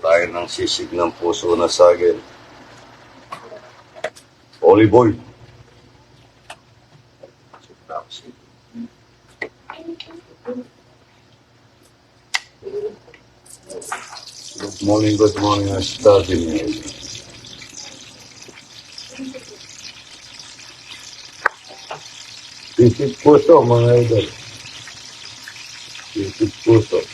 tayo ng sisig ng puso na saging. Olive oil. Good morning, good morning. I'm starting. Sisig puso, mga idol. Sisig puso. Pero ito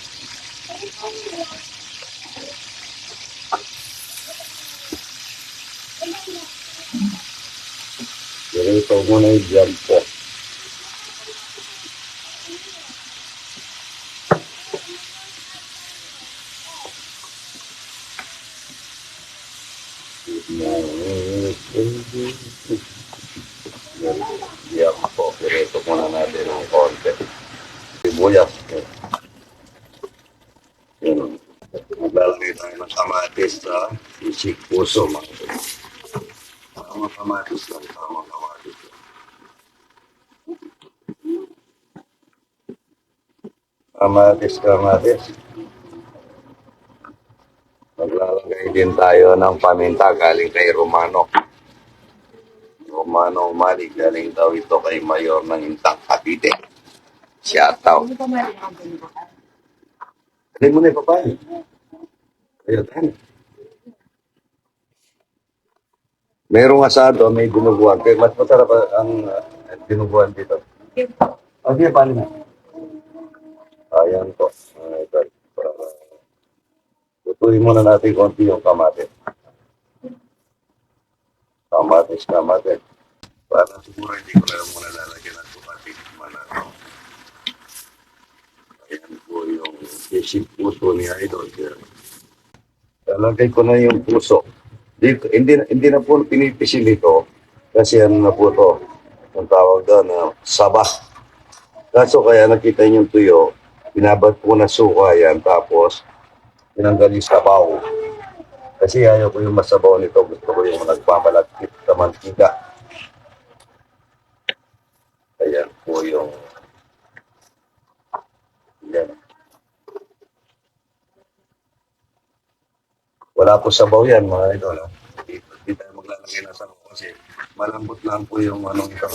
muna yung jam po. Jam po. Pero ito muna natin ng konti. Sibuyas. Yun. Maglalagay tayo ng kamatis sa sisig puso. Mga idol. Tama kamatis lang. Tama kamatis lang. Kamatis, kamatis. Maglalagay din tayo ng paminta galing kay Romano. Romano Umali, galing daw ito kay Mayor ng Intang Cavite. Ganito ka. Hindi mo na ipapayo. Ayun, tayo. Merong asado, may dinuguan. Kaya mas masarap ang dinuguan dito. Okay, paano na? Ayan po. Uh, ito, para, tutuloy muna natin konti yung kamatis. Kamatis, kamatis. Para siguro hindi ko na muna lalagyan ng kamatis. Manalo. Ayan po yung sisig puso ni Idol. Lalagay ko na yung puso. Hindi, na- hindi na po pinipisil ito kasi ano na po ito, ang tawag doon, uh, sabah. Kaso kaya nakita niyo tuyo, binabad po na suka yan, tapos tinanggal yung sabaw. Kasi ayaw ko yung masabaw nito, gusto ko yung nagpamalagkit sa mantika. Ayan po yung yan. Wala po sabaw yan, mga idol. ah. Hindi, hindi tayo maglalagay ng sabaw kasi malambot lang po yung anong ito.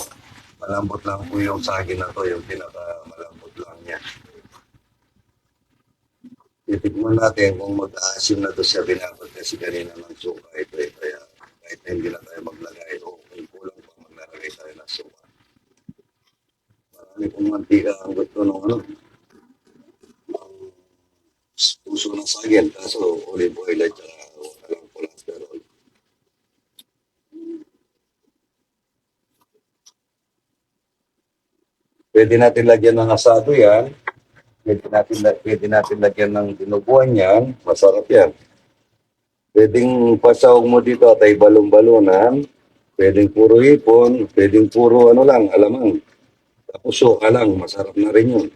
Malambot lang po yung saging na to, yung pinaka malambot lang niya. Titignan natin kung mag-aasim na to siya binabad kasi kanina ng suka ito eh. Kaya kahit hindi na tayo maglagay o kung kulang pa maglalagay tayo ng suka. Marami pong mantika ang gusto nung ano, ang puso ng saging, kaso olive oil at saka walang cholesterol. Pwede natin lagyan ng asado yan. Pwede natin, pwede natin lagyan ng dinuguan yan. Masarap yan. Pwedeng pasawag mo dito at ay balon-balonan. Pwedeng puro hipon. Pwedeng puro ano lang, alamang. Tapos suka lang, masarap na rin yun.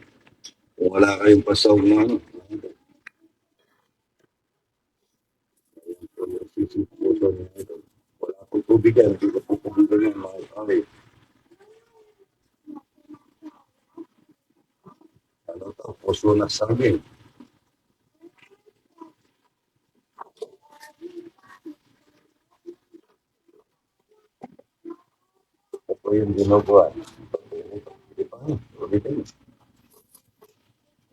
Kung wala kayong pasawag na ano. Wala pong tubig yan. Hindi ko po tubigan yan mga kawin. Ano? Puso na sangin. Ito yung ginagawa. Di ba? Ulitin.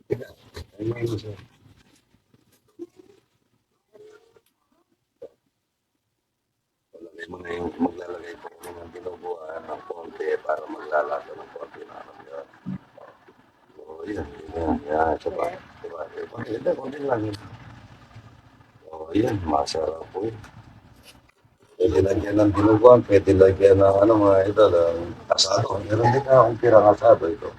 Teka, ay may gusto. Wala may mga yung maglalagay po kami ng binubuan ng konti para maglalasa ng konti na ano yun. Oo, yun. Yan, yan. Diba? Diba? Hindi, konti lang yun. Oo, yan. Masarap po yun. Pwede lagyan ng dinuguan, pwede lagyan ng ano mga idol, ang asado. Meron din akong pirang asado ito.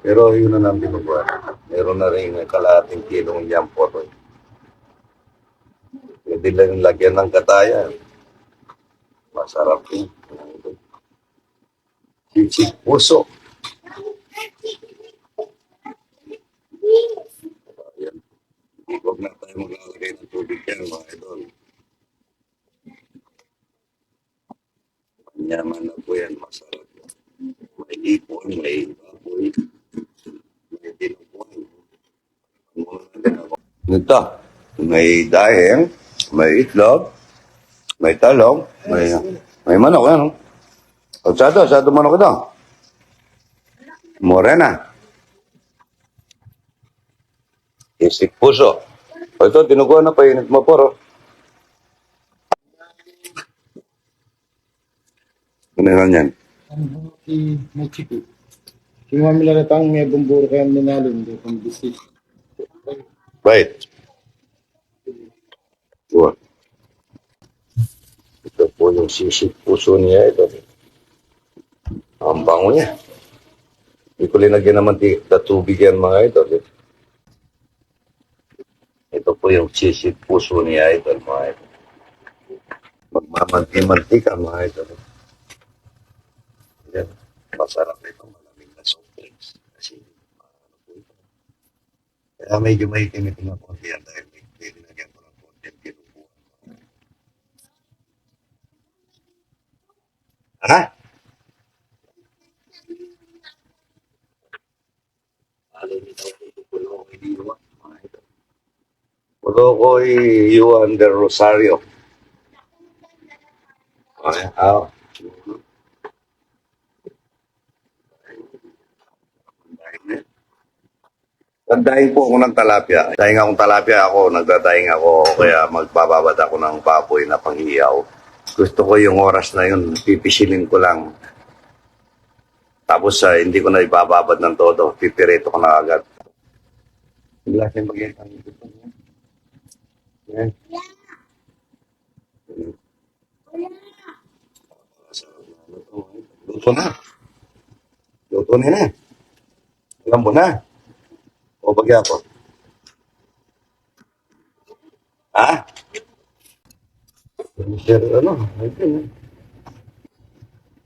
Pero yun na ng dinuguan. Meron na rin kalahating kilong yam po ito. Pwede lang lagyan ng katayan. Masarap yun. Sisig puso. Ayan. Huwag na tayo maglalagay ng tubig yan, mga idol. Manyaman na po yan, masarap. May ipon, may baboy, may dinuguan. Ito, May daing, may itlog, may talong, may, may manok, ano? Asado, asado manok ito. Morena. Isik puso. O ito, tinuguan na painit mo po. Ano yan yan? Ang si Mochiku. Kinuha nila na tang may bumburo kaya ninalin. Hindi kong bisit. Right. Ito. Ito po yung sisig puso niya. Ito. Ang bango niya. Hindi ko linagyan naman na tubig yan mga ito. Ito po yung sisig puso niya. Ito mga ito. Magmamanti-mantika mga ito. Yan. Masarap ito. Malamig na soft drinks. Kasi ano po ito. Kaya medyo may timitim na konti yan dahil may linagyan ko ng konti ang kinukuha. Ha? Alam niyo daw ito pulo ko iniwa. mga ito. Pulo ko Juan del Rosario. Ay, ah. Nagdaing po ako ng talapia. Daing akong talapia ako, nagdadaing ako, kaya magbababad ako ng baboy na panghiyaw. Gusto ko yung oras na yun, pipisilin ko lang. Tapos ah, hindi ko na ibababad ng todo, pipirito ko na agad. Bigla siya mag Yan. Luto na. Luto na na. Alam mo na. O bagya ako. Ha? Sir, ano? Ayun.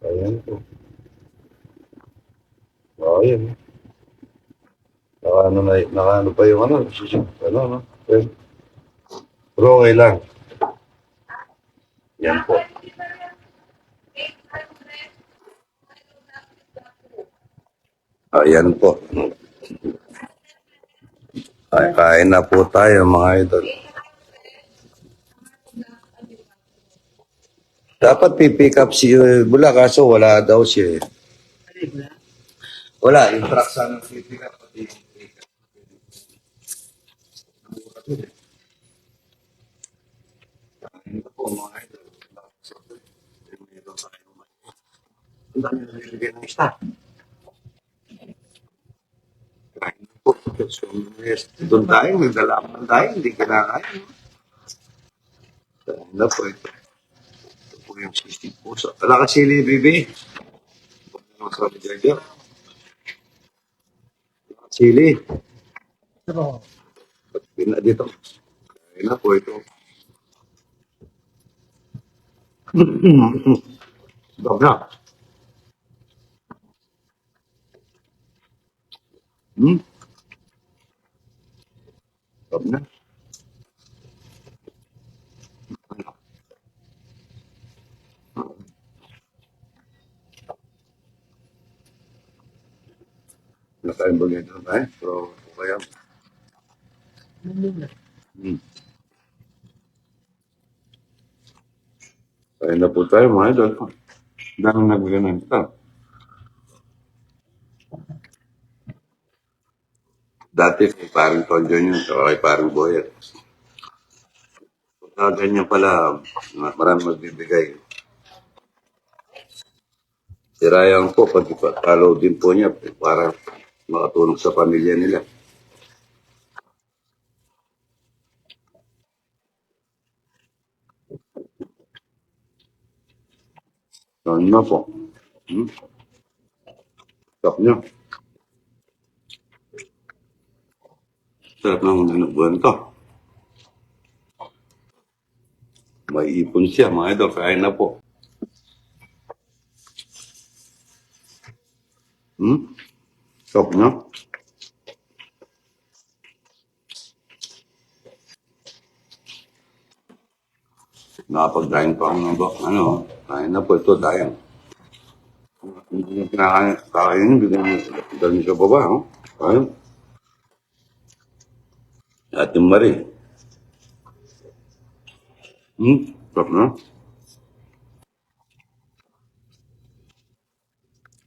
Ayan po. O, ayan. Naka ano, na, naka ano pa yung ano, ano, ano. Pero okay lang. Yan po. Ayan po. Ay, kain na po tayo mga idol. Dapat pipick up si uh, Bula kaso wala daw siya eh. Wala, yung truck sana pipick up pati yung pick up. Na po mga idol. Ang dami na nilagay ng isa. Kain na po. So, yes, doon tayo, may dalaman hindi kinakain. Kain na po ito. Ito po yung sisig puso. Wala ka sili, bibi. Ano sabi dyan dyan? Wala ka Sili. Pero, Ba't pina dito? Kain na po ito. Dog na. Hmm? Dog na. Nakain ba ganito tayo? Pero okay yan. Hmm. Kain na po tayo mga idol. Dami nagbiganan ito. Dati kay parang Tonjo yun, kay parang Boyet. Pagka ganyan pala, ma- marami magbibigay. Si Ryan po, pag follow din po niya, para makatulong sa pamilya nila. Ano na po? Hmm? Stop niyo. Sarap ng nanubuan to. May ipon siya, mga idol. Kain na po. Hmm? Stop niyo. Nakapag-dine pa ako ng ba- ano, kain na po ito, dayang. Hindi niya kinakain, kakain, bigyan niya, dali niya sa baba, oh. Kain. Ate Marie. Hmm, sarap na.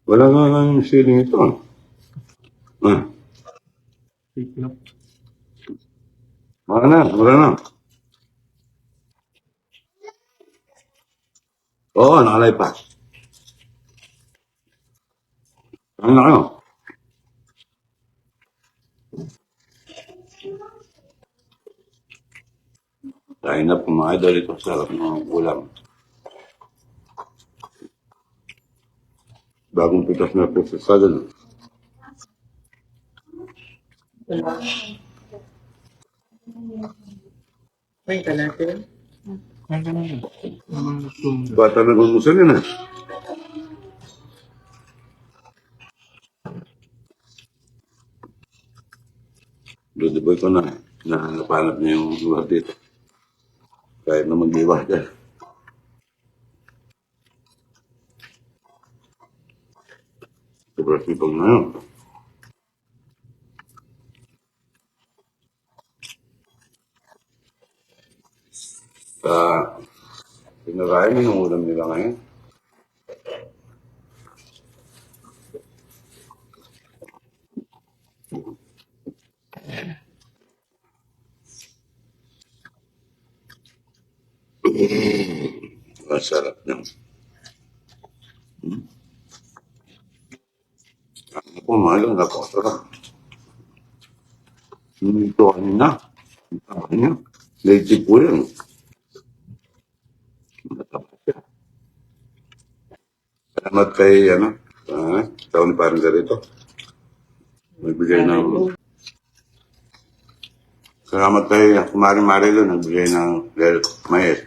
Wala nga nga yung ceiling ito. ah. Ah, wala na, wala na. Oo, nakalay pa. Ano na kayo? Kain na po mga idol ito. Sarap ng ulam. Bagong pitas na po sa. May ka natin. Bata na gumusal yun ah. Duduboy ko na. Nahanap-hanap niya yung lugar dito. Kahit na mag-iwas ka. Sobrang sipag na yun. Sa pinakain mo yung ulam nila ngayon. Masarap niya. Hmm? Ano po, mahal ang napakasarap. Hmm, Ito kanina. Ito kanina. Leche po yan. Salamat kay, ano, ah, taon ni parang ganito. Nagbigay ng... Salamat kay Kumari Marilo, nagbigay ng Lel Mais.